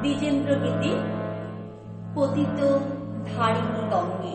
দ্বিজেন্দ্র গীতি পতিত ধারিণী গঙ্গে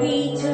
He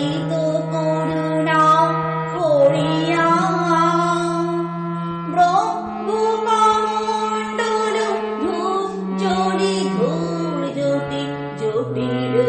Marito.